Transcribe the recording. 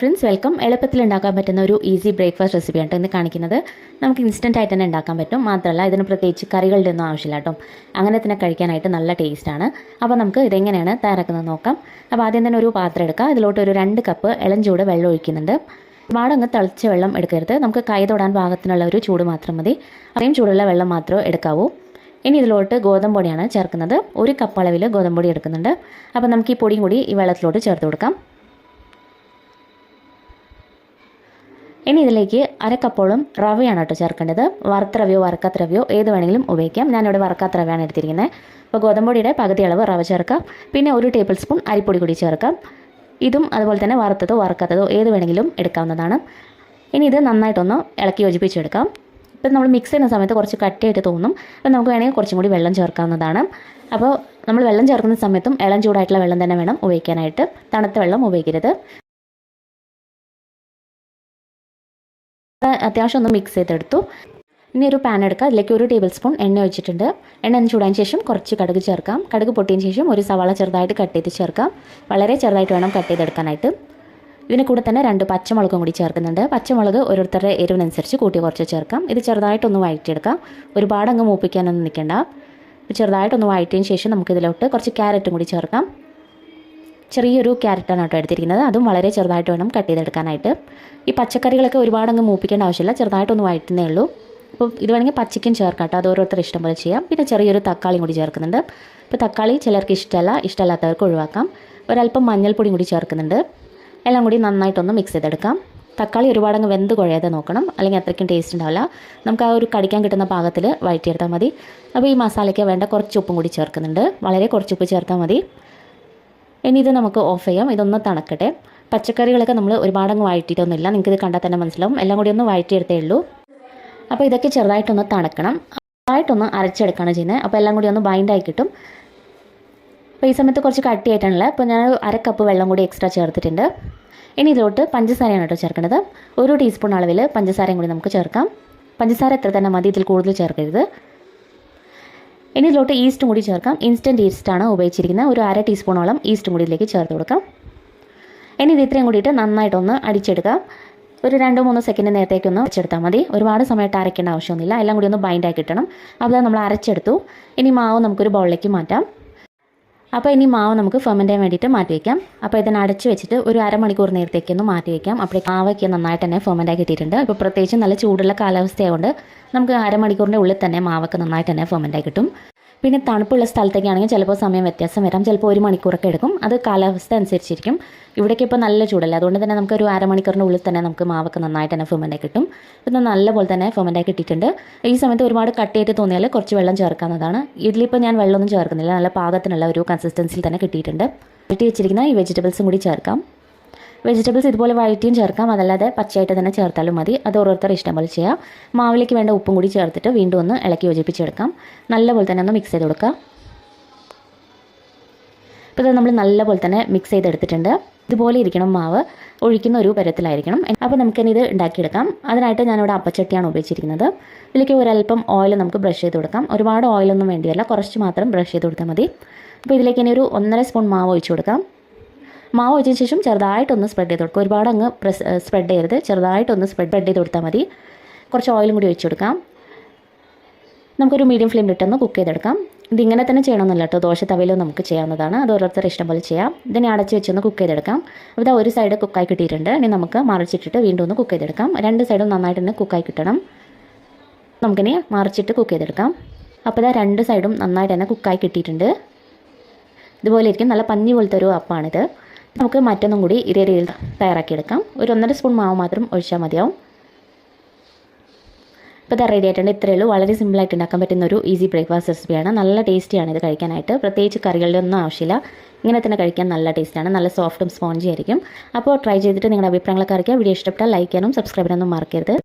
Friends welcome എളുപ്പത്തിൽ ഉണ്ടാക്കാൻ പറ്റുന്ന ഒരു ഈസി ബ്രേക്ക്ഫാസ്റ്റ് റെസിപ്പിയാണ് ഇന്ന് കാണിക്കുന്നത്. നമുക്ക് ഇൻസ്റ്റന്റ് ആയിട്ട് തന്നെ ഉണ്ടാക്കാൻ പറ്റും. മാത്രമല്ല ഇതിന് പ്രത്യേകിച്ച് കറികളുടെ ഒന്നും ആവശ്യമില്ല കേട്ടോ അങ്ങനെ തന്നെ കഴിക്കാനായിട്ട് നല്ല ടേസ്റ്റാണ് അപ്പോൾ നമുക്ക് ഇതെങ്ങനെയാണ് തയ്യാറാക്കുന്നത് നോക്കാം. അപ്പോൾ ആദ്യം തന്നെ ഒരു പാത്രം എടുക്കുക അതിലോട്ട് ഒരു രണ്ട് കപ്പ് ഇളം ചൂട് വെള്ളം ഒഴിക്കുന്നുണ്ട്. ഒരുപാട് അങ്ങ് തിളച്ച വെള്ളം എടുക്കരുത്. നമുക്ക് കൈ തൊടാൻ പാകത്തിനുള്ള ഒരു ചൂട് മാത്രം മതി. അത്രയും ചൂടുള്ള വെള്ളം മാത്രമേ എടുക്കാവൂ. ഇനി ഇതിലോട്ട് ഗോതമ്പ് പൊടിയാണ് ചേർക്കുന്നത്. ഒരു കപ്പ് അളവിൽ ഗോതമ്പ് പൊടി എടുക്കുന്നുണ്ട്. അപ്പോൾ നമുക്ക് ഈ പൊടിയും കൂടി ഈ വെള്ളത്തിലോട്ട് ചേർത്ത് കൊടുക്കാം. ഇനി ഇതിലേക്ക് അരക്കപ്പോളം റവയാണ് കേട്ടോ ചേർക്കേണ്ടത്. വറുത്ത റവയോ വറുക്കാത്ത റവയോ ഏത് വേണമെങ്കിലും ഉപയോഗിക്കാം. ഞാനിവിടെ വറുക്കാത്ത റവയാണ് എടുത്തിരിക്കുന്നത്. അപ്പോൾ ഗോതമ്പൊടിയുടെ പകുതി അളവ് റവ ചേർക്കാം. പിന്നെ ഒരു ടേബിൾ സ്പൂൺ അരിപ്പൊടി കൂടി ചേർക്കാം. ഇതും അതുപോലെ തന്നെ വറുത്തതോ വറുക്കാത്തതോ ഏത് വേണമെങ്കിലും എടുക്കാവുന്നതാണ്. ഇനി ഇത് നന്നായിട്ടൊന്ന് ഇളക്കി യോജിപ്പിച്ചെടുക്കാം. ഇപ്പം നമ്മൾ മിക്സ് ചെയ്യുന്ന സമയത്ത് കുറച്ച് കട്ടിയായിട്ട് തോന്നും. അപ്പം നമുക്ക് വേണമെങ്കിൽ കുറച്ചും കൂടി വെള്ളം ചേർക്കാവുന്നതാണ്. അപ്പോൾ നമ്മൾ വെള്ളം ചേർക്കുന്ന സമയത്തും ഇളം ചൂടായിട്ടുള്ള വെള്ളം തന്നെ വേണം ഉപയോഗിക്കാനായിട്ട്. തണുത്ത വെള്ളം ഉപയോഗിക്കരുത്. അത്യാവശ്യം ഒന്ന് മിക്സ് ചെയ്തെടുത്തു. ഇനി ഒരു പാൻ എടുക്കുക അതിലേക്ക് ഒരു ടേബിൾ സ്പൂൺ എണ്ണ ഒഴിച്ചിട്ടുണ്ട്. എണ്ണ ഒന്ന് ചൂടാൻ ശേഷം കുറച്ച് കടുക് ചേർക്കാം. കടുക് പൊട്ടിയതിന് ശേഷം ഒരു സവാള ചെറുതായിട്ട് കട്ട് ചെയ്ത് ചേർക്കാം. വളരെ ചെറുതായിട്ട് വേണം കട്ട് ചെയ്തെടുക്കാനായിട്ട്. ഇതിന് കൂടെ തന്നെ രണ്ട് പച്ചമുളകും കൂടി ചേർക്കുന്നുണ്ട്. പച്ചമുളക് ഓരോരുത്തരുടെ എരിവിനനുസരിച്ച് കൂട്ടി കുറച്ച് ചേർക്കാം. ഇത് ചെറുതായിട്ടൊന്ന് വഴറ്റിയെടുക്കാം. ഒരുപാട് അങ്ങ് മൂപ്പിക്കാനൊന്നും നിൽക്കേണ്ട. ചെറുതായിട്ടൊന്ന് വഴറ്റിയതിന് ശേഷം നമുക്കിതിലോട്ട് കുറച്ച് ക്യാരറ്റും കൂടി ചേർക്കാം. ചെറിയൊരു ക്യാരറ്റാണ് കേട്ടോ എടുത്തിരിക്കുന്നത്. അതും വളരെ ചെറുതായിട്ട് വേണം കട്ട് ചെയ്തെടുക്കാനായിട്ട്. ഈ പച്ചക്കറികളൊക്കെ ഒരുപാട് അങ്ങ് മൂപ്പിക്കേണ്ട ആവശ്യമില്ല. ചെറുതായിട്ടൊന്ന് വഴറ്റുന്നേ ഉള്ളൂ. അപ്പോൾ ഇത് വേണമെങ്കിൽ പച്ചയ്ക്കും ചേർക്കാം അത് ഓരോരുത്തർ ഇഷ്ടം പോലെ ചെയ്യാം. പിന്നെ ചെറിയൊരു തക്കാളിയും കൂടി ചേർക്കുന്നുണ്ട്. ഇപ്പോൾ തക്കാളി ചിലർക്ക് ഇഷ്ടമല്ല ഇഷ്ടമല്ലാത്തവർക്ക് ഒഴിവാക്കാം. ഒരല്പം മഞ്ഞൾപ്പൊടിയും കൂടി ചേർക്കുന്നുണ്ട്. എല്ലാം കൂടി നന്നായിട്ടൊന്ന് മിക്സ് ചെയ്തെടുക്കാം. തക്കാളി ഒരുപാട് അങ്ങ് വെന്ത് കുഴയാതെ നോക്കണം. അല്ലെങ്കിൽ അത്രയ്ക്കും ടേസ്റ്റ് ഉണ്ടാവില്ല. നമുക്ക് ആ ഒരു കടിക്കാൻ കിട്ടുന്ന പാകത്തിൽ വഴറ്റിയെടുത്താൽ മതി. അപ്പോൾ ഈ മസാലയ്ക്ക് വേണ്ട കുറച്ച് ഉപ്പും കൂടി ചേർക്കുന്നുണ്ട്. വളരെ കുറച്ച് ഉപ്പ് ചേർത്താൽ മതി. ഇനി ഇത് നമുക്ക് ഓഫ് ചെയ്യാം. ഇതൊന്ന് തണക്കട്ടെ. പച്ചക്കറികളൊക്കെ നമ്മൾ ഒരുപാടങ്ങ് വഴറ്റിയിട്ടൊന്നുമില്ല. നിങ്ങൾക്ക് ഇത് കണ്ടാൽ തന്നെ മനസ്സിലാവും. എല്ലാം കൂടി ഒന്ന് വഴറ്റിയെടുത്തേ ഉള്ളൂ. അപ്പോൾ ഇതൊക്കെ ചെറുതായിട്ടൊന്ന് തണക്കണം. ചെറുതായിട്ടൊന്ന് അരച്ചെടുക്കുകയാണ് ചെയ്യുന്നത്. അപ്പോൾ എല്ലാം കൂടി ഒന്ന് ബൈൻഡായി കിട്ടും. അപ്പോൾ ഈ സമയത്ത് കുറച്ച് കട്ടിയായിട്ടാണുള്ളത്. അപ്പോൾ ഞാൻ അര കപ്പ് വെള്ളം കൂടി എക്സ്ട്രാ ചേർത്തിട്ടുണ്ട്. ഇനി ഇതിലോട്ട് പഞ്ചസാരയാണ് കേട്ടോ ചേർക്കേണ്ടത്. ഒരു ടീസ്പൂൺ അളവിൽ പഞ്ചസാരയും കൂടി നമുക്ക് ചേർക്കാം. പഞ്ചസാര എത്ര തന്നെ മതി ഇതിൽ കൂടുതൽ ചേർക്കരുത്. ഇനി ഇതിലോട്ട് ഈസ്റ്റും കൂടി ചേർക്കാം. ഇൻസ്റ്റന്റ് ഈസ്റ്റാണ് ഉപയോഗിച്ചിരിക്കുന്നത്. ഒരു അര ടീസ്പൂണോളം ഈസ്റ്റും കൂടി ഇതിലേക്ക് ചേർത്ത് കൊടുക്കാം. ഇനി ഇത് ഇത്രയും കൂടിയിട്ട് നന്നായിട്ടൊന്ന് അടിച്ചെടുക്കാം. ഒരു രണ്ടോ മൂന്നോ സെക്കൻഡ് നേരത്തേക്കൊന്ന് അരച്ചെടുത്താൽ മതി. ഒരുപാട് സമയത്ത് അരയ്ക്കേണ്ട ആവശ്യമൊന്നുമില്ല. എല്ലാം കൂടി ഒന്ന് ബൈൻഡായി കിട്ടണം. അപ്പോൾ നമ്മൾ അരച്ചെടുത്തു. ഇനി മാവ് നമുക്കൊരു ബൗളിലേക്ക് മാറ്റാം. അപ്പോൾ ഇനി മാവ് നമുക്ക് ഫെർമെന്റ് ചെയ്യാൻ വേണ്ടിയിട്ട് മാറ്റി വയ്ക്കാം അപ്പോൾ ഇതിനെ അടച്ച് വെച്ചിട്ട് ഒരു അരമണിക്കൂർ നേരത്തേക്കൊന്ന് മാറ്റി വയ്ക്കാം അപ്പോൾ മാവയ്ക്ക് നന്നായിട്ട് തന്നെ ഫെർമെന്റ് ആയി കിട്ടിയിട്ടുണ്ട്. അപ്പോൾ പ്രത്യേകിച്ച് നല്ല ചൂടുള്ള കാലാവസ്ഥയായതുകൊണ്ട് നമുക്ക് അരമണിക്കൂറിന്റെ ഉള്ളിൽ തന്നെ മാവൊക്കെ നന്നായിട്ട് തന്നെ ഫെർമെന്റ് ആയി കിട്ടും. പിന്നെ തണുപ്പുള്ള സ്ഥലത്തേക്കാണെങ്കിൽ ചിലപ്പോൾ സമയം വ്യത്യാസം വരാം. ചിലപ്പോൾ ഒരു മണിക്കൂറൊക്കെ എടുക്കും. അത് കാലാവസ്ഥ അനുസരിച്ചിരിക്കും. ഇവിടേക്ക് ഇപ്പോൾ നല്ല ചൂടല്ലേ? അതുകൊണ്ട് തന്നെ നമുക്ക് ഒരു അരമണിക്കൂറിന്റെ ഉള്ളിൽ തന്നെ നമുക്ക് മാവൊക്കെ നന്നായിട്ട് തന്നെ ഫുമന്റായി കിട്ടും. ഇപ്പം നല്ലപോലെ തന്നെ ഫുമന്റായി കിട്ടിയിട്ടുണ്ട്. ഈ സമയത്ത് ഒരുപാട് കട്ടിയായിട്ട് തോന്നിയാൽ കുറച്ച് വെള്ളം ചേർക്കാവുന്നതാണ്. ഇതിലിപ്പോൾ ഞാൻ വെള്ളമൊന്നും ചേർക്കുന്നില്ല. നല്ല പാകത്തിനുള്ള ഒരു കൺസിസ്റ്റൻസിയിൽ തന്നെ കിട്ടിയിട്ടുണ്ട്. വെട്ടി വെച്ചിരിക്കുന്ന ഈ വെജിറ്റബിൾസും കൂടി ചേർക്കാം. വെജിറ്റബിൾസ് ഇതുപോലെ വഴറ്റിയും ചേർക്കാം. അതല്ലാതെ പച്ചയായിട്ട് തന്നെ ചേർത്താലും മതി. അത് ഓരോരുത്തർ ഇഷ്ടം പോലെ ചെയ്യാം. മാവിലേക്ക് വേണ്ട ഉപ്പും കൂടി ചേർത്തിട്ട് വീണ്ടും ഒന്ന് ഇളക്കി യോജിപ്പിച്ചെടുക്കാം. നല്ലപോലെ തന്നെ ഒന്ന് മിക്സ് ചെയ്ത് കൊടുക്കാം. ഇപ്പോൾ ഇത് നമ്മൾ നല്ലപോലെ തന്നെ മിക്സ് ചെയ്തെടുത്തിട്ടുണ്ട്. ഇതുപോലെ ഇരിക്കണം മാവ്. ഒഴിക്കുന്ന ഒരു പരത്തിലായിരിക്കണം അപ്പോൾ നമുക്കിനി ഇത് ഉണ്ടാക്കിയെടുക്കാം. അതിനായിട്ട് ഞാനിവിടെ അപ്പച്ചട്ടിയാണ് ഉപയോഗിച്ചിരിക്കുന്നത്. ഇതിലേക്ക് ഒരല്പം ഓയിൽ നമുക്ക് ബ്രഷ് ചെയ്ത് കൊടുക്കാം. ഒരുപാട് ഓയിലൊന്നും വേണ്ടിയല്ല. കുറച്ച് മാത്രം ബ്രഷ് ചെയ്ത് കൊടുത്താൽ മതി. അപ്പോൾ ഇതിലേക്ക് ഇനി ഒരു ഒന്നര സ്പൂൺ മാവ് ഒഴിച്ചു കൊടുക്കാം. മാവ് ഒഴിച്ചതിന് ശേഷം ചെറുതായിട്ടൊന്ന് സ്പ്രെഡ് ചെയ്ത് കൊടുക്കുക. ഒരുപാട് അങ്ങ് പ്രസ് സ്പ്രെഡ് ചെയ്യരുത്. ചെറുതായിട്ടൊന്ന് സ്പ്രെഡ് ചെയ്ത് കൊടുത്താൽ മതി. കുറച്ച് ഓയിലും കൂടി ഒഴിച്ചു കൊടുക്കാം. നമുക്കൊരു മീഡിയം ഫ്ലെയിമിലിട്ടൊന്ന് കുക്ക് ചെയ്തെടുക്കാം. ഇതിങ്ങനെ തന്നെ ചെയ്യണമെന്നില്ല കേട്ടോ. ദോശ തവയിലും നമുക്ക് ചെയ്യാവുന്നതാണ്. അത് ഓരോരുത്തർ ഇഷ്ടം പോലെ ചെയ്യാം. ഇതിനെ അടച്ച് വെച്ചൊന്ന് കുക്ക് ചെയ്തെടുക്കാം. ഇതാ ഒരു സൈഡ് കുക്കായി കിട്ടിയിട്ടുണ്ട്. ഇനി നമുക്ക് മറിച്ചിട്ടിട്ട് വീണ്ടും ഒന്ന് കുക്ക് ചെയ്തെടുക്കാം. രണ്ട് സൈഡും നന്നായിട്ട് തന്നെ കുക്കായി കിട്ടണം. നമുക്കിനി മറിച്ചിട്ട് കുക്ക് ചെയ്തെടുക്കാം. അപ്പോൾ ഇതാ രണ്ട് സൈഡും നന്നായിട്ട് തന്നെ കുക്കായി കിട്ടിയിട്ടുണ്ട്. ഇതുപോലെ ഇരിക്കും. നല്ല പഞ്ഞി പോലത്തെ ഒരു അപ്പാണിത്. നമുക്ക് മറ്റൊന്നും കൂടി ഇതേ രീതിയിൽ തയ്യാറാക്കിയെടുക്കാം. ഒരു ഒന്നര സ്പൂൺ മാവ് മാത്രം ഒഴിച്ചാൽ മതിയാവും. ഇപ്പോൾ ഇത് റെഡി ആയിട്ടുണ്ട്. ഇത്രയേ ഉള്ളൂ. വളരെ സിമ്പിളായിട്ട് ഉണ്ടാക്കാൻ പറ്റുന്ന ഒരു ഈസി ബ്രേക്ക്ഫാസ്റ്റ് റെസിപ്പിയാണ് നല്ല ടേസ്റ്റിയാണ് ഇത് കഴിക്കാനായിട്ട്. പ്രത്യേകിച്ച് കറികളുടെ ഒന്നും ആവശ്യമില്ല. ഇങ്ങനെ തന്നെ കഴിക്കാൻ നല്ല ടേസ്റ്റാണ് നല്ല സോഫ്റ്റും സ്പോഞ്ചി ആയിരിക്കും. അപ്പോൾ ട്രൈ ചെയ്തിട്ട് നിങ്ങളുടെ അഭിപ്രായങ്ങളൊക്കെ അറിയിക്കുക. വീഡിയോ ഇഷ്ടപ്പെട്ടാൽ ലൈക്ക് ചെയ്യാനും സബ്സ്ക്രൈബ് ചെയ്യാനൊന്നും മറക്കരുത്.